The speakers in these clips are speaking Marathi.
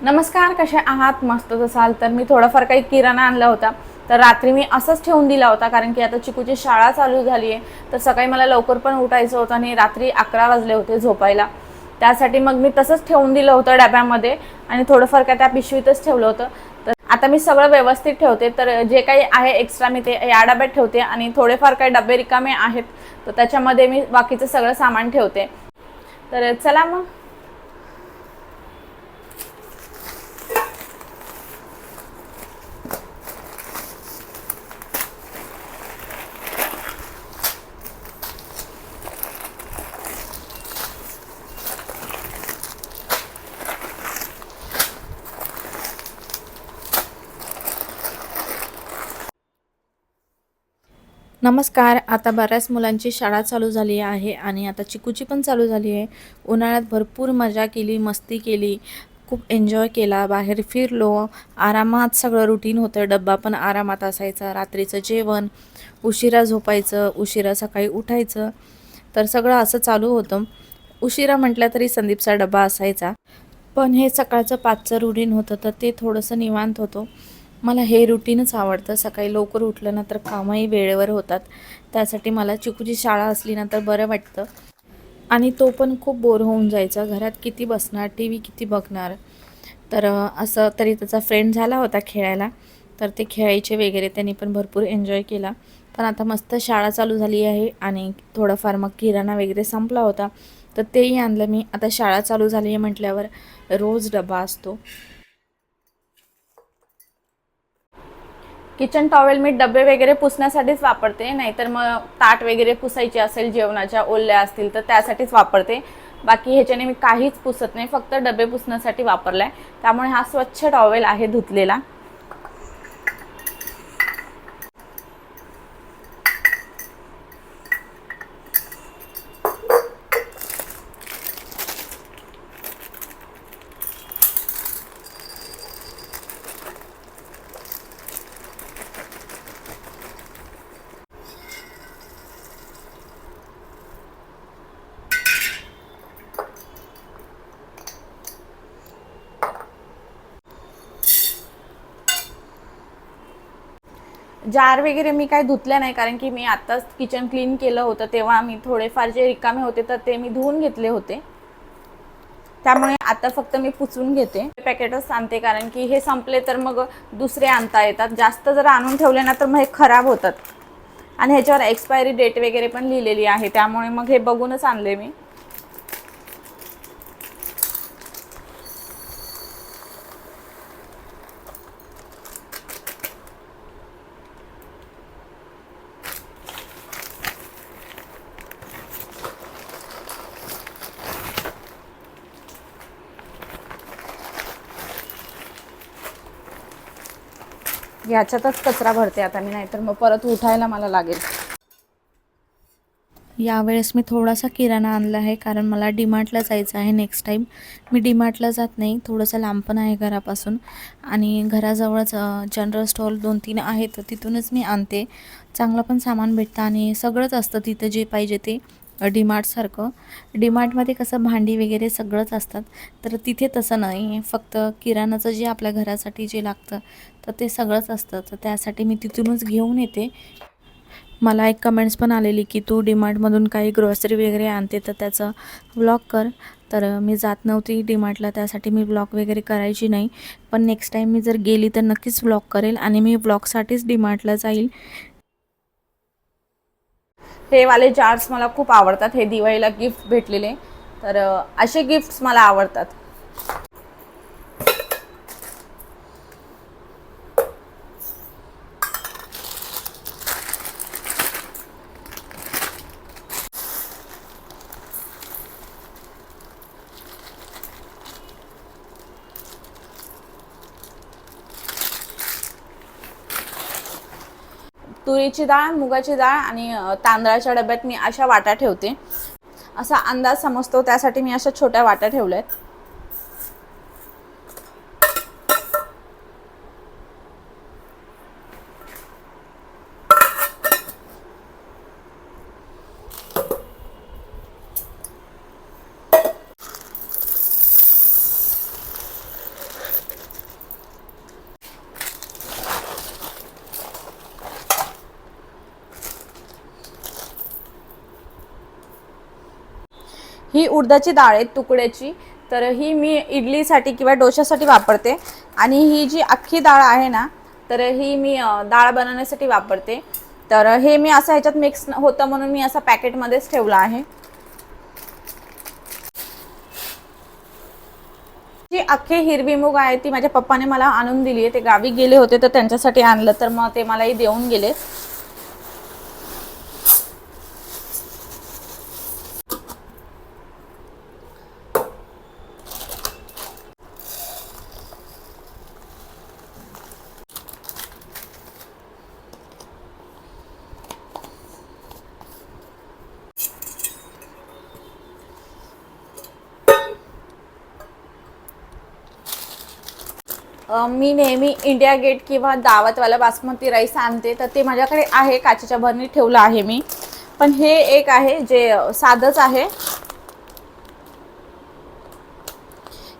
नमस्कार कसे आहात? मस्त असाल तर मी थोडाफार काही किराणा आणला होता. तर रात्री मी असंच ठेवून दिला होता कारण की आता चिकूची शाळा चालू झाली आहे तर सकाळी मला लवकर पण उठायचं होतं आणि रात्री अकरा वाजले होते झोपायला. त्यासाठी मग मी तसंच ठेवून दिलं होतं डब्यामध्ये आणि थोडंफार काय त्या पिशवीतच ठेवलं होतं. तर आता मी सगळं व्यवस्थित ठेवते. तर जे काही आहे एक्स्ट्रा मी ते या डब्यात ठेवते आणि थोडेफार काही डबे रिकामे आहेत तर त्याच्यामध्ये मी बाकीचं सगळं सामान ठेवते. तर चला मग. नमस्कार आता बऱ्याच मुलांची शाळा चालू झाली आहे आणि आता चिकूची पण चालू झाली आहे. उन्हाळ्यात भरपूर मजा केली मस्ती केली खूप एन्जॉय केला बाहेर फिरलो आरामात सगळं रुटीन होतं डब्बा पण आरामात असायचा रात्रीचं जेवण उशिरा झोपायचं उशिरा सकाळी उठायचं तर सगळं असं चालू होतं. उशिरा म्हटलं तरी संदीपचा डब्बा असायचा पण हे सकाळचं पाचचं रुटीन होतं तर ते थोडंसं निवांत होतं. मला हे रुटीनच आवडतं. सकाळी लवकर उठलं ना तर कामही वेळेवर होतात. त्यासाठी मला चिकूची शाळा असली ना तर बरं वाटतं. आणि तो पण खूप बोर होऊन जायचा. घरात किती बसणार टी व्ही किती बघणार? तर असं तरी त्याचा फ्रेंड झाला होता खेळायला. तर ते खेळायचे वगैरे त्यांनी पण भरपूर एन्जॉय केला. पण आता मस्त शाळा चालू झाली आहे आणि थोडंफार मग किराणा वगैरे संपला होता. तर तेही आणलं मी. आता शाळा चालू झाली आहे म्हटल्यावर रोज डबा असतो. किचन टॉवेल मी डबे वगैरे पुसण्यासाठीच वापरते नाहीतर मग ताट वगैरे पुसायची असेल जेवणाच्या ओल्या असतील तर त्यासाठीच वापरते. बाकी ह्याच्याने मी काहीच पुसत नाही फक्त डबे पुसण्यासाठी वापरलाय. त्यामुळे हा स्वच्छ टॉवेल आहे धुतलेला. जार वगैरे मी काय धुतले नाही कारण की मी आत्ताच किचन क्लीन केलं होतं तेव्हा मी थोडेफार जे रिकामे होते तर ते मी धुवून घेतले होते. त्यामुळे आता फक्त मी पुसून घेते. पॅकेटच आणते कारण की हे संपले तर मग दुसरे आणता येतात. जास्त जर आणून ठेवले ना तर मग हे खराब होतात. आणि ह्याच्यावर एक्सपायरी डेट वगैरे पण लिहिलेली आहे त्यामुळे मग हे बघूनच आणले मी. ह्याच्यातच कचरा भरते आता मी नाहीतर मग परत उठायला मला लागेल. यावेळेस मी थोडासा किराणा आणला आहे कारण मला डीमार्टला जायचं आहे नेक्स्ट टाईम मी डीमार्टला जात नाही थोडंसं लांब पण आहे घरापासून. आणि घराजवळच जनरल स्टॉल दोन तीन आहेत तर तिथूनच मी आणते. चांगलं पण सामान भेटतं आणि सगळंच असतं तिथं जे पाहिजे ते. डीमार्टसारखं. डीमार्टमध्ये कसं भांडी वगैरे सगळंच असतात. तर तिथे तसं नाही. फक्त किराणाचं जे आपल्या घरासाठी जे लागतं तर ते सगळंच असतं. तर त्यासाठी मी तिथूनच घेऊन येते. मला एक कमेंट्स पण आलेली की तू डीमार्टमधून काही ग्रॉसरी वगैरे आणते तर त्याचं व्लॉग कर. तर मी जात नव्हती डीमार्टला त्यासाठी मी ब्लॉग वगैरे करायची नाही. पण नेक्स्ट टाईम मी जर गेली तर नक्कीच ब्लॉग करेल आणि मी ब्लॉगसाठीच डीमार्टला जाईल. हे वाले जार्स मला खूप आवडतात. हे दिवाळीला गिफ्ट भेटलेले. तर असे गिफ्ट्स मला आवडतात. तुरीची डाळ मुगाची डाळ आणि तांदळाच्या डब्यात मी अशा वाट्या ठेवते. असा अंदाज समजतो त्यासाठी मी अशा छोट्या वाट्या ठेवल्या आहेत ही उडदाची डाळ आहे तुकड्याची. तर ही मी इडलीसाठी किंवा डोशासाठी वापरते. आणि ही जी अख्खी डाळ आहे ना तर ही मी डाळ बनवण्यासाठी वापरते. तर हे मी असं ह्याच्यात मिक्स होतं म्हणून मी असं पॅकेटमध्येच ठेवलं आहे. जी अख्खी हिरवी मूग आहे ती माझ्या पप्पाने मला आणून दिली आहे. ते गावी गेले होते तर त्यांच्यासाठी आणलं तर मग ते मलाही देऊन गेले. मी नेहमी इंडिया गेट किंवा दावतवाला बासमती राईस आणते. तर ते माझ्याकडे आहे. काचेच्या भरणीत ठेवलं आहे मी. पण हे एक आहे जे साधंच आहे.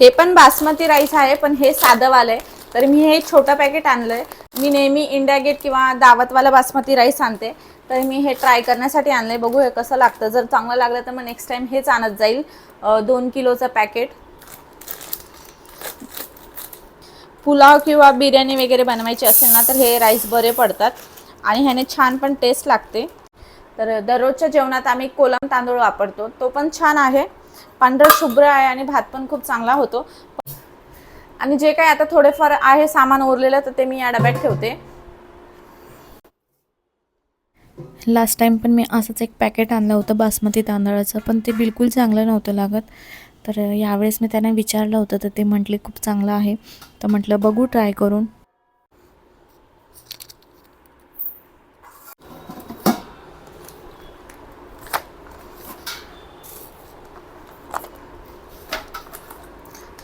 हे पण बासमती राईस आहे पण हे साधंवालं आहे तर मी हे छोटं पॅकेट आणलं आहे मी नेहमी इंडिया गेट किंवा दावतवाला बासमती राईस आणते. तर मी हे ट्राय करण्यासाठी आणलं आहे बघू हे कसं लागतं. जर चांगलं लागलं तर मग नेक्स्ट टाईम हेच आणत जाईल. दोन किलोचं पॅकेट पुलाव किंवा बिर्याणी वगैरे बनवायची असेल ना तर हे राईस बरे पडतात. आणि ह्याने छान पण टेस्ट लागते. तर दररोजच्या जेवणात आम्ही कोलम तांदूळ वापरतो. तो पण छान आहे. पांढरं शुभ्र आहे आणि भात पण खूप चांगला होतो. आणि जे काही आता थोडेफार आहे सामान उरलेलं तर ते मी या डब्यात ठेवते. लास्ट टाईम पण मी असंच एक पॅकेट आणलं होतं बासमती तांदळाचं पण ते बिलकुल चांगलं नव्हतं लागत. तर यावेळेस मी त्यांना विचारलं होतं तर ते म्हटले खूप चांगलं आहे. तर म्हटलं बघू ट्राय करून.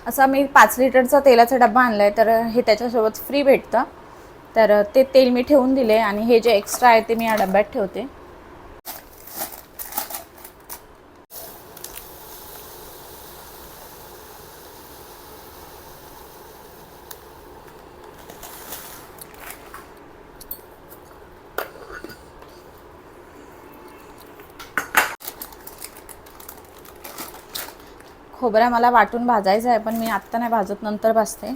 असा मी पाच लिटरचा तेलाचा डब्बा आणला आहे तर हे त्याच्यासोबत फ्री भेटतं. तर ते तेल मी ठेवून दिले आणि हे जे एक्स्ट्रा आहे ते मी या डब्यात ठेवते. खोबऱ्या मला वाटून भाजायचं आहे पण मी आत्ता नाही भाजत नंतर भाजते.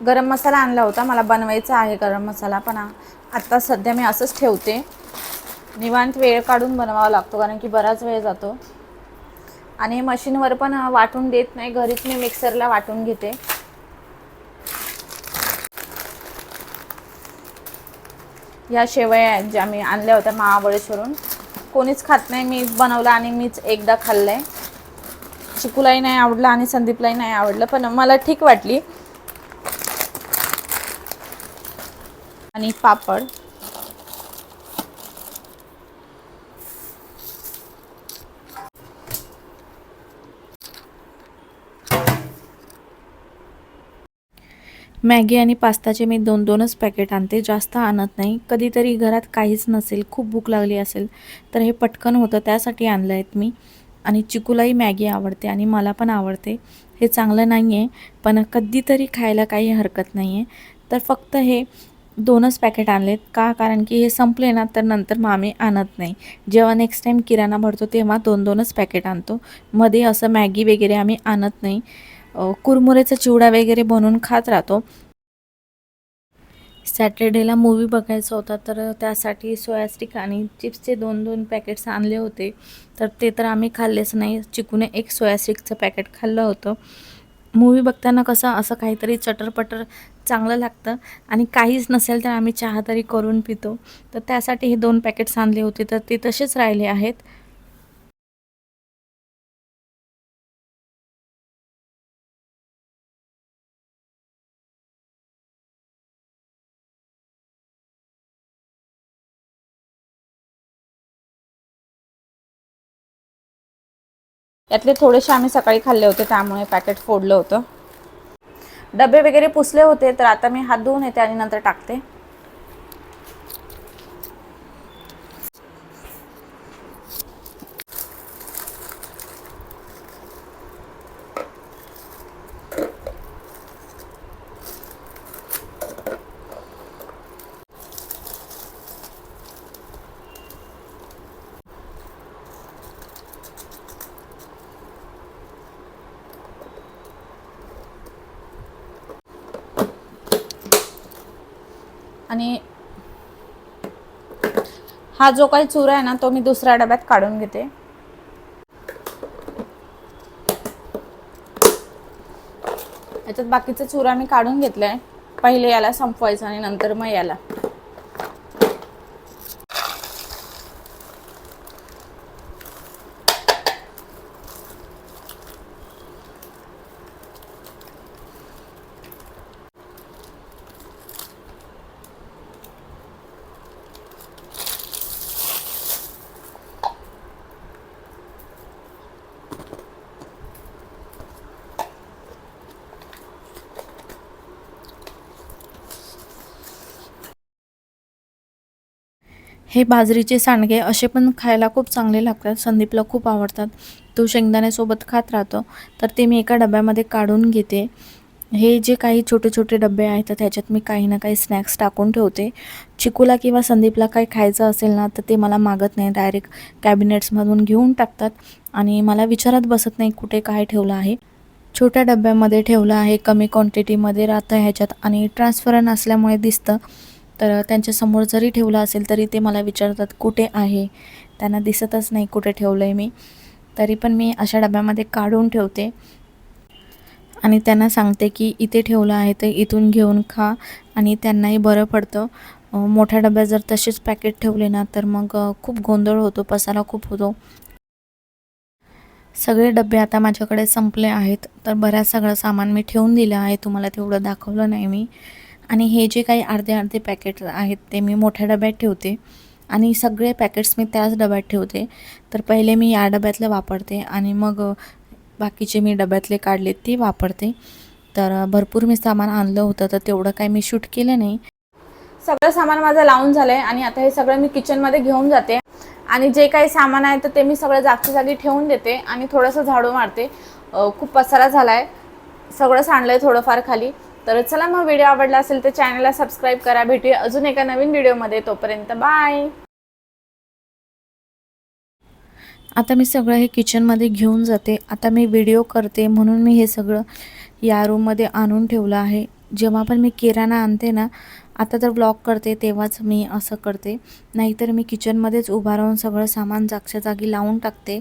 गरम मसाला आणला होता मला बनवायचा आहे गरम मसाला पण आत्ता सध्या मी असंच ठेवते. निवांत वेळ काढून बनवावा लागतो कारण की बराच वेळ जातो. आणि मशीनवर पण वाटून देत नाही घरीच मी मिक्सरला वाटून घेते. ह्या शेवया आहेत ज्या मी आणल्या होत्या महाबळेश्वरून कोणीच खात नाही मी बनवलं आणि मीच एकदा खाल्लं आहे चिकूलाही नाही आवडलं आणि संदीपलाही नाही आवडलं पण मला ठीक वाटली. आणि पापड. मॅगी आणि पास्ताचे मी दोन दोनच पॅकेट आणते. जास्त आणत नाही. कधीतरी घरात काहीच नसेल खूप भूक लागली असेल तर हे पटकन होतं त्यासाठी आणलं आहेत मी. आणि चिकूलाही मॅगी आवडते आणि मला पण आवडते. हे चांगलं नाही आहे पण कधीतरी खायला काही हरकत नाही आहे तर फक्त हे दोनच पॅकेट आणलेत. का? कारण की हे संपले ना तर नंतर मग आम्ही आणत नाही. जेव्हा नेक्स्ट टाईम किराणा भरतो तेव्हा दोन दोनच पॅकेट आणतो. मध्ये असं मॅगी वगैरे आम्ही आणत नाही. कुरमुरेचा चिवडा वगैरे बनवून खात राहतो. सॅटर्डेला मूवी बघायचा होता तर त्यासाठी सोया स्टिक आणि चिप्सचे दोन दोन पॅकेट्स आणले होते. तर ते तर आम्ही खाल्लेच नाही चिकूने एक सोया स्टिकचं पॅकेट खाल्लं होतं. मूवी बघताना कसं असं काहीतरी चटरपटर चांगलं लागतं आणि काहीच नसेल तर आम्ही चहा तरी करून पितो. तर त्यासाठी हे दोन पॅकेट्स आणले होते तर ते तसेच राहिले आहेत. यातले थोडेसे आम्ही सकाळी खाल्ले होते त्यामुळे पॅकेट फोडलं होतं. डबे वगैरे पुसले होते तर आता मी हात धुवून येते आणि नंतर टाकते. आणि हा जो काही चुरा आहे ना तो मी दुसऱ्या डब्यात काढून घेते. याच्यात बाकीचा चुरा मी काढून घेतलाय पहिले याला संपवायचं आणि नंतर मग याला. हे बाजरीचे सांडगे असे पण खायला खूप चांगले लागतात. संदीपला खूप आवडतात. तो शेंगदाण्यासोबत खात राहतो. तर ते मी एका डब्यामध्ये काढून घेते. हे जे काही छोटे छोटे डबे आहेत तर त्याच्यात मी काही ना काही स्नॅक्स टाकून ठेवते. चिकूला किंवा संदीपला काही खायचं असेल ना तर ते मला मागत नाही. डायरेक्ट कॅबिनेट्समधून घेऊन टाकतात. आणि मला विचारत बसत नाही कुठे काय ठेवलं आहे. छोट्या डब्यामध्ये ठेवलं आहे. कमी क्वांटिटीमध्ये राहतं ह्याच्यात. आणि ट्रान्सफरन असल्यामुळे दिसतं. तर त्यांच्यासमोर जरी ठेवलं असेल तरी ते मला विचारतात कुठे आहे? त्यांना दिसतच नाही कुठे ठेवलं आहे मी. तरी पण मी अशा डब्यामध्ये काढून ठेवते. आणि त्यांना सांगते की इथे ठेवलं आहे तर इथून घेऊन खा आणि त्यांनाही बरं पडतं. मोठ्या डब्यात जर तसेच पॅकेट ठेवले ना तर मग खूप गोंधळ होतो पसारा खूप होतो. सगळे डबे आता माझ्याकडे संपले आहेत. तर बऱ्याच सगळं सामान मी ठेवून दिलं आहे. तुम्हाला तेवढं दाखवलं नाही मी. आणि हे जे काही अर्धे अर्धे पॅकेट आहेत ते मी मोठ्या डब्यात ठेवते. आणि सगळे पॅकेट्स मी त्याच डब्यात ठेवते. तर पहिले मी या डब्यातले वापरते आणि मग बाकीचे मी डब्यातले काढले ते वापरते. तर भरपूर मी सामान आणलं होतं तर तेवढं काही मी शूट केलं नाही. सगळं सामान माझं लावून झालं आहे आणि आता हे सगळं मी किचनमध्ये घेऊन जाते. आणि जे काही सामान आहे तर ते मी सगळं जागच्या जागी ठेवून देते आणि थोडंसं झाडू मारते. खूप पसारा झाला आहे सगळं सांडलं आहे थोडंफार खाली. तर चला मग व्हिडिओ आवडला असेल तर चॅनलला सबस्क्राईब करा. भेटूया अजून एका नवीन व्हिडिओमध्ये तोपर्यंत बाय आता मी सगळं हे किचनमध्ये घेऊन जाते. आता मी व्हिडिओ करते. म्हणून मी हे सगळं या रूममध्ये आणून ठेवलं आहे. जेव्हा पण मी किराणा आणते ना आता तर ब्लॉग करते तेव्हाच मी असं करते. नाहीतर मी किचनमध्येच उभा राहून सगळं सामान जागच्या जागी लावून टाकते.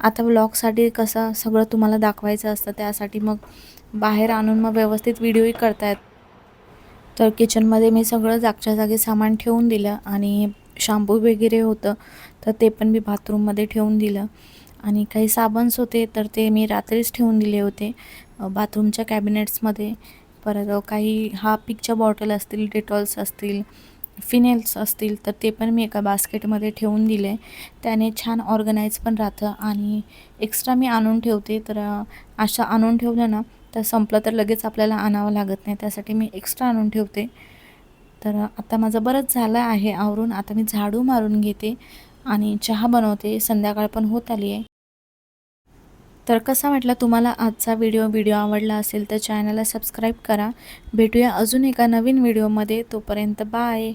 आता ब्लॉगसाठी कसं सगळं तुम्हाला दाखवायचं असतं त्यासाठी मग बाहेर आणून मग व्यवस्थित व्हिडिओही करतायत. तर किचनमध्ये मी सगळं जागच्या जागी सामान ठेवून दिलं आणि शॅम्पू वगैरे होतं तर ते पण मी बाथरूममध्ये ठेवून दिलं. आणि काही साबन्स होते तर ते मी रात्रीच ठेवून दिले होते बाथरूमच्या कॅबिनेट्समध्ये परत काही हा पिकच्या बॉटल असतील डेटॉल्स असतील फिनेल्स असतील तर ते पण मी एका बास्केटमध्ये ठेवून दिले. त्याने छान ऑर्गनाईज पण राहतं. आणि एक्स्ट्रा मी आणून ठेवते तर अशा आणून ठेवलं ना तर संपलं तर लगेच आपल्याला आणावं लागत नाही. त्यासाठी मी एक्स्ट्रा आणून ठेवते. तर आता माझं बरंच झालं आहे आवरून. आता मी झाडू मारून घेते आणि चहा बनवते. संध्याकाळ पण होत आली आहे. तर कसा वाटला तुम्हाला आजचा व्हिडिओ व्हिडिओ आवडला असेल तर चॅनलला सबस्क्राईब करा. भेटूया अजून एका नवीन व्हिडिओमध्ये तोपर्यंत बाय